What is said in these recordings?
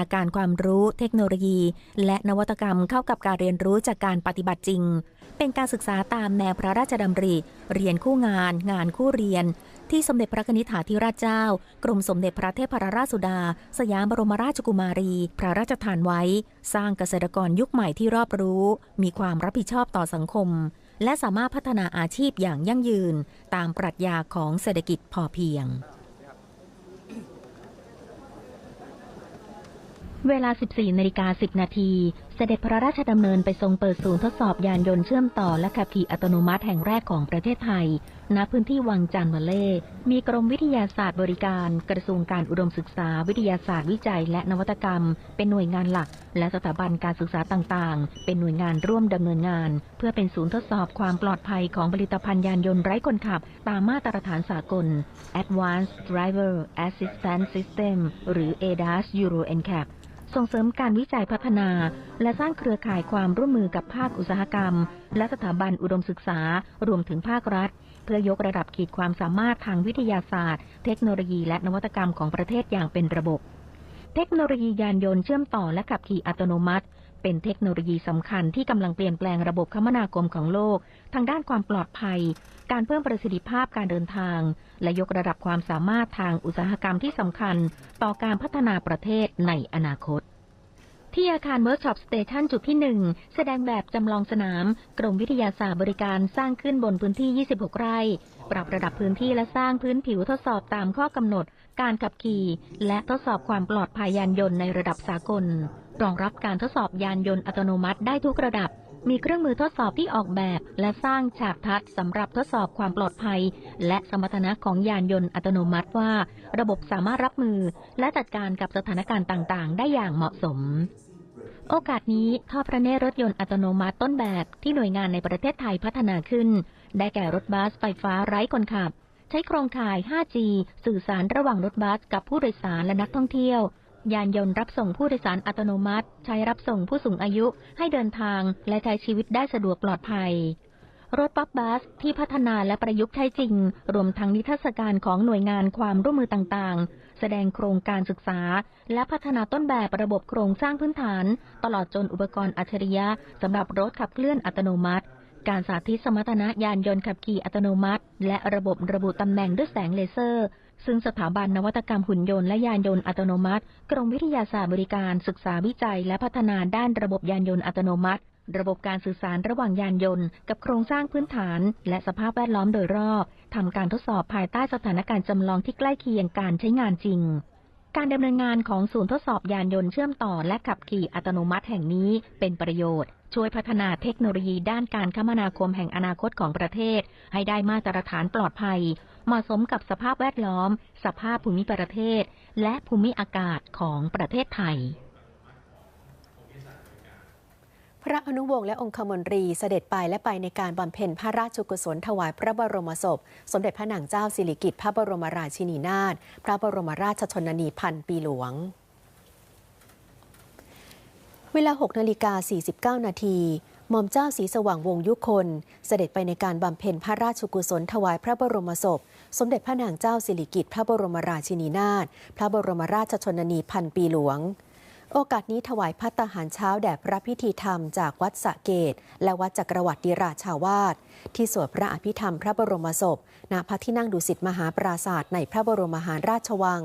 อาการความรู้เทคโนโลยี และนวัตกรรมเข้ากับการเรียนรู้จากการปฏิบัติจริง เป็นการศึกษาตามแนวพระราชดำริ เรียนคู่งาน งานคู่เรียน ที่สมเด็จพระนิธิาธิราชเจ้า กรมสมเด็จพระเทพรราชสุดา สยามบรมราชกุมารี พระราชทานไว้ สร้างเกษตรกรยุคใหม่ที่รอบรู้ มีความรับผิดชอบต่อสังคม และสามารถพัฒนาอาชีพอย่างยั่งยืน ตามปรัชญาของเศรษฐกิจพอเพียง เวลา 14นาฬิกา10 นาที เสด็จพระราชดำเนินไปทรงเปิดศูนย์ทดสอบยานยนต์เชื่อมต่อและขับขี่อัตโนมัติแห่งแรกของประเทศไทย ณ พื้นที่วังจันทร์วะเล่ มีกรมวิทยาศาสตร์บริการ กระทรวงการอุดมศึกษา วิทยาศาสตร์วิจัย และนวัตกรรม เป็นหน่วยงานหลัก และสถาบันการศึกษาต่างๆ เป็นหน่วยงานร่วมดำเนินงาน เพื่อเป็นศูนย์ทดสอบความปลอดภัยของผลิตภัณฑ์ยานยนต์ไร้คนขับ ตามมาตรฐานสากล Advanced Driver Assistance System หรือ ADAS Euro NCAP ส่งเสริมการวิจัยพัฒนา และสร้างเครือข่ายความร่วมมือกับภาคอุตสาหกรรม และสถาบันอุดมศึกษารวมถึงภาครัฐ เพื่อยกระดับขีดความสามารถทางวิทยาศาสตร์ เทคโนโลยีและนวัตกรรมของประเทศอย่างเป็นระบบ เทคโนโลยียานยนต์เชื่อมต่อและขับขี่อัตโนมัติ เป็นเทคโนโลยีสำคัญที่กำลังเปลี่ยนแปลงระบบคมนาคมของโลก ทางด้านความปลอดภัย การเพิ่มประสิทธิภาพการเดินทาง และยกระดับความสามารถทางอุตสาหกรรมที่สำคัญ ต่อการพัฒนาประเทศในอนาคต ที่อาคารเวิร์กช็อปสเตชันจุดที่ 1 แสดงแบบจำลองสนาม กรมวิทยาศาสตร์บริการสร้างขึ้นบนพื้นที่ 26 ไร่ ปรับระดับพื้นที่และสร้างพื้นผิวทดสอบตามข้อกำหนด การขับขี่ และทดสอบความปลอดภัยยานยนต์ในระดับสากล รองรับการทดสอบยานยนต์อัตโนมัติได้ทุกระดับ มีเครื่องมือทดสอบที่ออกแบบ และสร้างฉากทัดสำหรับทดสอบความปลอดภัย และสมรรถนะของยานยนต์อัตโนมัติว่า ระบบสามารถรับมือ และจัดการกับสถานการณ์ต่างๆ ได้อย่างเหมาะสมโอกาสนี้ท่อพระเนตรรถยนต์อัตโนมัติต้นแบบที่หน่วยงานในประเทศไทยพัฒนาขึ้น ได้แก่รถบัสไฟฟ้าไร้คนขับ ใช้โครงข่าย 5G สื่อสารระหว่างรถบัสกับผู้โดยสารและนักท่องเที่ยว ยานยนต์รับส่งผู้โดยสารอัตโนมัติ ใช้รับส่งผู้สูงอายุให้เดินทางและใช้ชีวิตได้สะดวกปลอดภัย รถปั๊บบัสที่พัฒนาและประยุกต์ใช้จริง รวมทั้งนิทรรศการของหน่วยงานความร่วมมือต่างๆ แสดงโครงการศึกษา และพัฒนาต้นแบบระบบโครงสร้างพื้นฐาน ตลอดจนอุปกรณ์อัจฉริยะสำหรับรถขับเคลื่อนอัตโนมัติการสาธิตสมรรถนะยานยนต์ขับขี่อัตโนมัติ และระบบระบุตำแหน่งด้วยแสงเลเซอร์ ซึ่งสถาบันนวัตกรรมหุ่นยนต์และยานยนต์อัตโนมัติ กรมวิทยาศาสตร์บริการศึกษาวิจัย และพัฒนาด้านระบบยานยนต์อัตโนมัติ ระบบการสื่อสารระหว่างยานยนต์ กับโครงสร้างพื้นฐาน และสภาพแวดล้อมโดยรอบทำการทดสอบภายใต้สถานการณ์จำลองที่ใกล้เคียงการใช้งานจริงการดำเนินงานของศูนย์ทดสอบยานยนต์เชื่อมต่อและขับขี่อัตโนมัติแห่งนี้เป็นประโยชน์ ช่วยพัฒนาเทคโนโลยีด้านการคมนาคมแห่งอนาคตของประเทศ ให้ได้มาตรฐานปลอดภัย เหมาะสมกับสภาพแวดล้อม สภาพภูมิประเทศ และภูมิอากาศของประเทศไทยพระอนุวงศ์และองคมนตรีเสด็จไปและไปในการบำเพ็ญพระราชกุศลถวายพระบรมศพ สมเด็จพระนางเจ้าสิริกิติ์พระบรมราชินีนาถพระบรมราชชนนีพันปีหลวง เวลา 6 นาฬิกา 49 นาที หม่อมเจ้าศรีสว่างวงยุคน เสด็จไปในการบำเพ็ญพระราชกุศลถวายพระบรมศพ สมเด็จพระนางเจ้าสิริกิติ์พระบรมราชินีนาถพระบรมราชชนนีพันปีหลวง โอกาสนี้ถวายพัตตาหารเช้าแด่พระพิธีธรรมจากวัดสะเกต และวัดจักรวรรดิราชาวาสที่สวดพระอภิธรรมพระบรมศพณพระที่นั่งดุสิตมหาปราศาสตร์ในพระบรมมหาราชวัง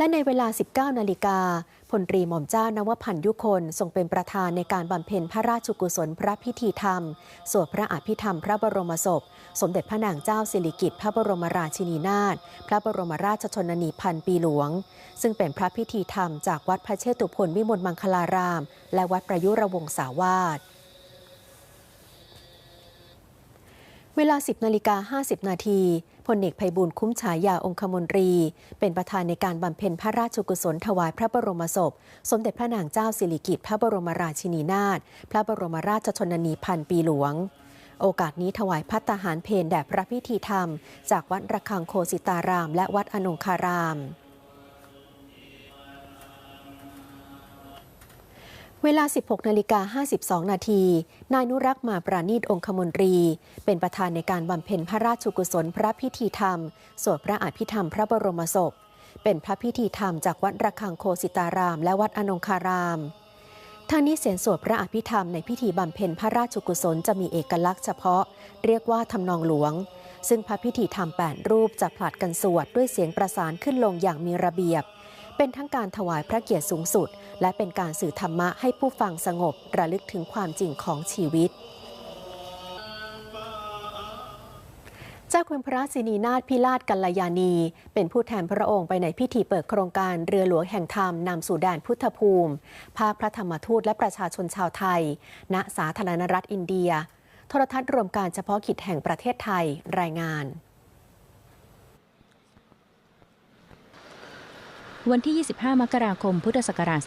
และในเวลา 19 นาฬิกาพลตรีหม่อมเจ้านวพันยุคนทรงเป็นประธานในการบำเพ็ญพระราชกุศลพระพิธีธรรม สวดพระอภิธรรมพระบรมศพ สมเด็จพระนางเจ้าสิริกิติ์พระบรมราชินีนาถพระบรมราชชนนีพันปีหลวง ซึ่งเป็นพระพิธีธรรมจากวัดพระเชตุพนวิมลมังคลาราม และวัดประยุรวงศาวาส เวลา 10นาฬิกา50 นาทีพลเอกภัยบุญคุ้มฉายาองคมนตรี เป็นประธานในการบำเพ็ญพระราชกุศลถวายพระบรมศพ สมเด็จพระนางเจ้าสิริกิติ์พระบรมราชินีนาถพระบรมราชชนนีพันปีหลวง โอกาสนี้ถวายพัตตาหารเพนแด่พระพิธีธรรม จากวัดระฆังโคสิตาราม และวัดอนงคาราม เวลา 16นาฬิกา52 นาที นายนุรักษ์มาปราณีตองคมนตรี เป็นประธานในการบำเพ็ญพระราชกุศลพระพิธีธรรม สวดพระอภิธรรมพระบรมศพ เป็นพระพิธีธรรมจากวัดระฆังโคสิตาราม และวัดอนงคาราม ทางนี้เสียงสวดพระอภิธรรมในพิธีบำเพ็ญพระราชกุศลจะมีเอกลักษณ์เฉพาะ เรียกว่าทำนองหลวง ซึ่งพระพิธีธรรมแปดรูปจะผลัดกันสวดด้วยเสียงประสานขึ้นลงอย่างมีระเบียบ เป็นทั้งการถวายพระเกียรติสูงสุด และเป็นการสื่อธรรมะให้ผู้ฟังสงบระลึกถึงความจริงของชีวิตเจ้าคุณพระสินีนาถพิราชกัลยาณี เป็นผู้แทนพระองค์ไปในพิธีเปิดโครงการเรือหลวงแห่งธรรมนำสู่แดนพุทธภูมิ ภาคพระธรรมทูตและประชาชนชาวไทย ณสาธารณรัฐอินเดีย โทรทัศน์รวมการเฉพาะกิจแห่งประเทศไทยรายงาน วันที่ 25 มกราคม พุทธศักราช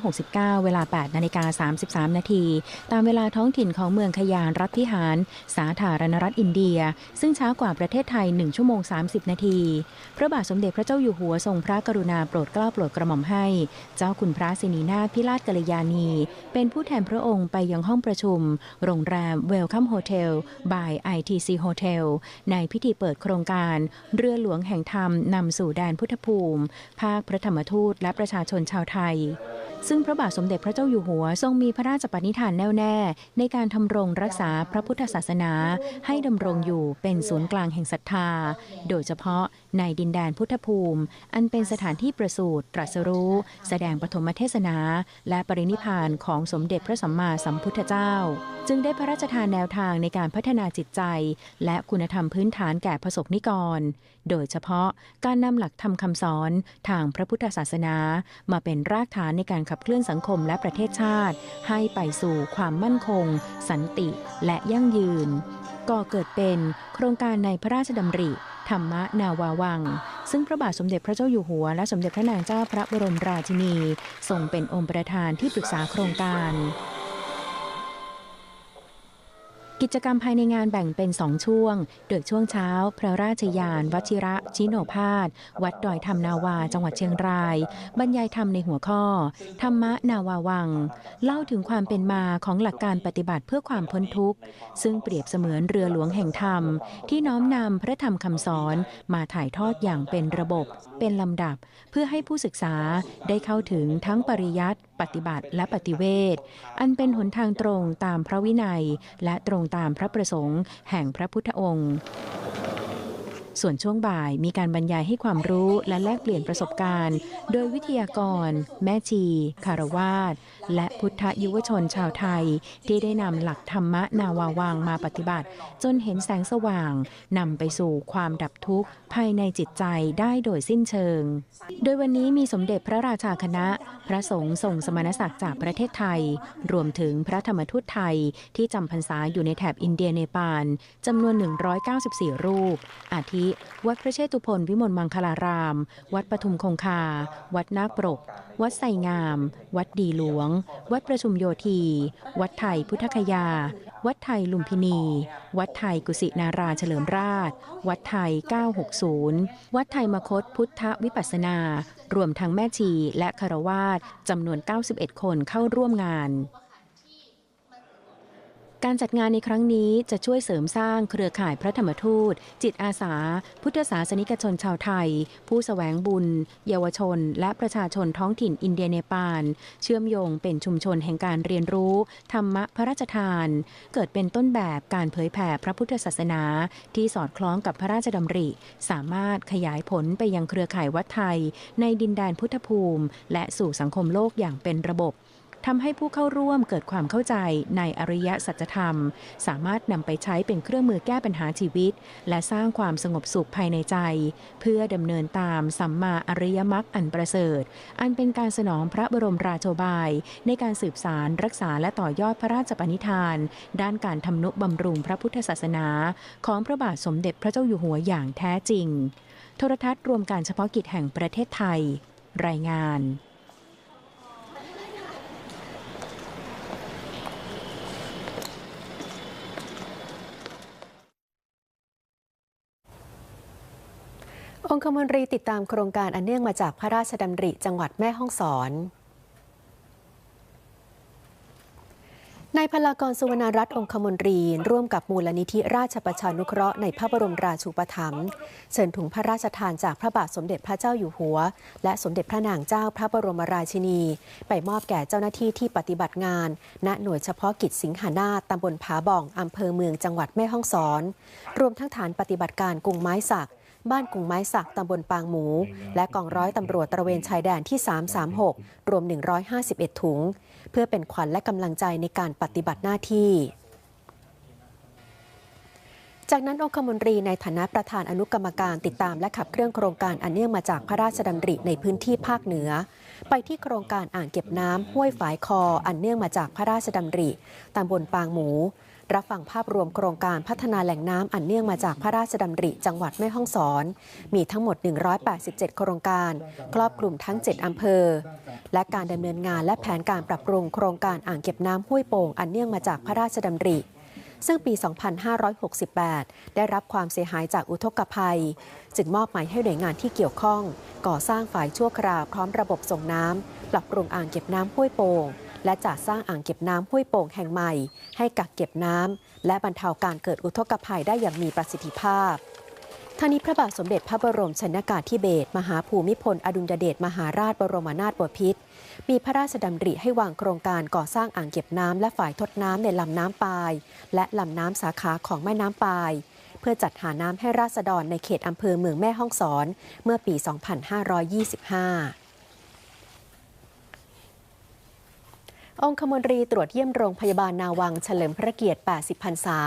2569 เวลา 8 นาฬิกา 33 นาที ตามเวลาท้องถิ่นของเมืองขยานรัฐพิหาร สาธารณรัฐอินเดีย ซึ่งช้ากว่าประเทศไทย 1 ชั่วโมง 30 นาที พระบาทสมเด็จพระเจ้าอยู่หัวทรงพระกรุณาโปรดเกล้าโปรดกระหม่อมให้ เจ้าคุณพระสินีนาถพิราชกัลยาณี เป็นผู้แทนพระองค์ไปยังห้องประชุม โรงแรม Welcome Hotel by ITC Hotel ในพิธีเปิดโครงการ เรือหลวงแห่งธรรมนำสู่แดนพุทธภูมิ ภาคพระธรรมทูตและประชาชนชาวไทย ซึ่งพระบาทสมเด็จพระเจ้าอยู่หัวทรงมีพระราชปณิธานแน่วแน่ในการทำรงรักษาพระพุทธศาสนา ให้ดำรงอยู่เป็นศูนย์กลางแห่งศรัทธา โดยเฉพาะ ในดินแดนพุทธภูมิ อันเป็นสถานที่ประสูติตรัสรู้ แสดงปฐมเทศนา และปรินิพานของสมเด็จพระสัมมาสัมพุทธเจ้า จึงได้พระราชทานแนวทางในการพัฒนาจิตใจ และคุณธรรมพื้นฐานแก่ประสบนิกร โดยเฉพาะการนำหลักธรรมคำสอนทางพระพุทธศาสนา มาเป็นรากฐานในการขับเคลื่อนสังคมและประเทศชาติ ให้ไปสู่ความมั่นคง สันติ และยั่งยืน ก่อเกิดเป็นโครงการในพระราชดำริ ธรรมนาวาวัง ซึ่งพระบาทสมเด็จพระเจ้าอยู่หัว และสมเด็จพระนางเจ้าพระบรมราชินีทรงเป็นองค์ประธานที่ปรึกษาโครงการ กิจกรรมภายในงานแบ่งเป็นสองช่วง โดยช่วงเช้า พระราชยาน วชิระ ชิโนภาสวัดดอยธรรมนาวา จังหวัดเชียงราย บรรยายธรรมในหัวข้อ ธรรมะนาวาวัง เล่าถึงความเป็นมาของหลักการปฏิบัติเพื่อความพ้นทุกข์ ซึ่งเปรียบเสมือนเรือหลวงแห่งธรรม ที่น้อมนำพระธรรมคำสอนมาถ่ายทอดอย่างเป็นระบบ เป็นลำดับ เพื่อให้ผู้ศึกษาได้เข้าถึงทั้งปริยัติ ปฏิบัติและปฏิเวทอันเป็นหนทางตรงตามพระวินัย และตรงตามพระประสงค์แห่งพระพุทธองค์ ส่วนช่วงบ่ายมีการบรรยายให้ความรู้และแลกเปลี่ยนประสบการณ์ โดยวิทยากร แม่ชี คารวาสและพุทธยุวชนชาวไทย ที่ได้นำหลักธรรมะนาวาวังมาปฏิบัติ จนเห็นแสงสว่างนำไปสู่ความดับทุกข์ ภายในจิตใจได้โดยสิ้นเชิง โดยวันนี้มีสมเด็จพระราชาคณะ พระสงฆ์ส่งสมณศักดิ์จากประเทศไทย รวมถึงพระธรรมทูตไทยที่จำพรรษาอยู่ในแถบอินเดียเนปาลจำนวน 194 รูป อาทิวัดพระเชตุพนวิมลมังคลาราม วัดปทุมคงคา วัดนาคปรก วัดไสงาม วัดดีหลวง วัดประชุมโยธี วัดไทยพุทธคยา วัดไทยลุมพินี วัดไทยกุสินาราเฉลิมราช วัดไทย 960 วัดไทยมคตพุทธวิปัสสนา รวมทั้งแม่ชีและคารวาสจำนวน 91 คนเข้าร่วมงาน การจัดงานในครั้งนี้จะช่วยเสริมสร้างเครือข่ายพระธรรมทูต จิตอาสา พุทธศาสนิกชนชาวไทย ผู้สแสวงบุญ เยาวชน และประชาชนท้องถิ่นอินเดียเนปาล เชื่อมโยงเป็นชุมชนแห่งการเรียนรู้ ธรรมะพระราชทาน เกิดเป็นต้นแบบการเผยแผ่พระพุทธศาสนา ที่สอดคล้องกับพระราชดำริ สามารถขยายผลไปยังเครือข่ายวัดไทย ในดินแดนพุทธภูมิ และสู่สังคมโลกอย่างเป็นระบบ ทำให้ผู้เข้าร่วมเกิดความเข้าใจในอริยสัจธรรม สามารถนำไปใช้เป็นเครื่องมือแก้ปัญหาชีวิต และสร้างความสงบสุขภายในใจ เพื่อดำเนินตามสัมมาอริยมรรคอันประเสริฐ อันเป็นการสนองพระบรมราโชบาย ในการสืบสารรักษาและต่อยอดพระราชปณิธาน ด้านการทำนุบำรุงพระพุทธศาสนา ของพระบาทสมเด็จพระเจ้าอยู่หัวอย่างแท้จริง โทรทัศน์รวมการเฉพาะกิจแห่งประเทศไทย รายงาน องคมนตรีติดตามโครงการอันเนื่องมาจากพระราชดำริจังหวัดแม่ฮ่องสอนนายพลากรสุวรรณรัตน์องคมนตรี ร่วมกับมูลนิธิราชประชานุเคราะห์ในพระบรมราชูปถัมภ์เชิญถุงพระราชทานจากพระบาทสมเด็จพระเจ้าอยู่หัว และสมเด็จพระนางเจ้าพระบรมราชินี ไปมอบแก่เจ้าหน้าที่ที่ปฏิบัติงาน ณหน่วยเฉพาะกิจสิงหานาตำบลผาบ่องอำเภอเมืองจังหวัดแม่ฮ่องสอน รวมทั้งฐานปฏิบัติการกรุงไม้สัก บ้านกรุงไม้สักตำบลปางหมู และกองร้อยตำรวจตระเวนชายแดนที่ 336 รวม 151 ถุง เพื่อเป็นขวัญและกำลังใจในการปฏิบัติหน้าที่จากนั้นองคมนตรีในฐานะประธานอนุกรรมการติดตามและขับเคลื่อนโครงการอันเนื่องมาจากพระราชดำริในพื้นที่ภาคเหนือ ไปที่โครงการอ่างเก็บน้ำห้วยฝายคออันเนื่องมาจากพระราชดำริตำบลปางหมู รับฟังภาพรวมโครงการพัฒนาแหล่งน้ำอันเนื่องมาจากพระราชดำริจังหวัดแม่ฮ่องสอน มีทั้งหมด 187 โครงการ ครอบคลุมทั้ง 7 อำเภอ และการดำเนินงานและแผนการปรับปรุงโครงการอ่างเก็บน้ำห้วยโป่งอันเนื่องมาจากพระราชดำริซึ่งปี 2568 ได้รับความเสียหายจากอุทกภัย จึงมอบหมายให้หน่วยงานที่เกี่ยวข้อง ก่อสร้างฝ่ายชั่วคราวพร้อมระบบส่งน้ำปรับปรุงอ่างเก็บน้ำห้วยโป่ง และจัดสร้างอ่างเก็บน้ำห้วยโป่งแห่งใหม่ ให้กักเก็บน้ำและบรรเทาการเกิดอุทกภัยได้อย่างมีประสิทธิภาพทางนี้พระบาทสมเด็จพระบรมชนากาธิเบศรมหาภูมิพล อดุลยเดชมหาราชบรมนาถบพิตรมีพระราชดำริให้วางโครงการก่อสร้างอ่างเก็บน้ำและฝ่ายทดน้ำในลำน้ำปาย และลำน้ำสาขาของแม่น้ำปาย เพื่อจัดหาน้ำให้ราษฎรในเขตอำเภอเมืองแม่ฮ่องสอน เมื่อปี 2525 องคมนตรีตรวจเยี่ยมโรงพยาบาลนาวังเฉลิมพระเกียรติ 80 พรรษา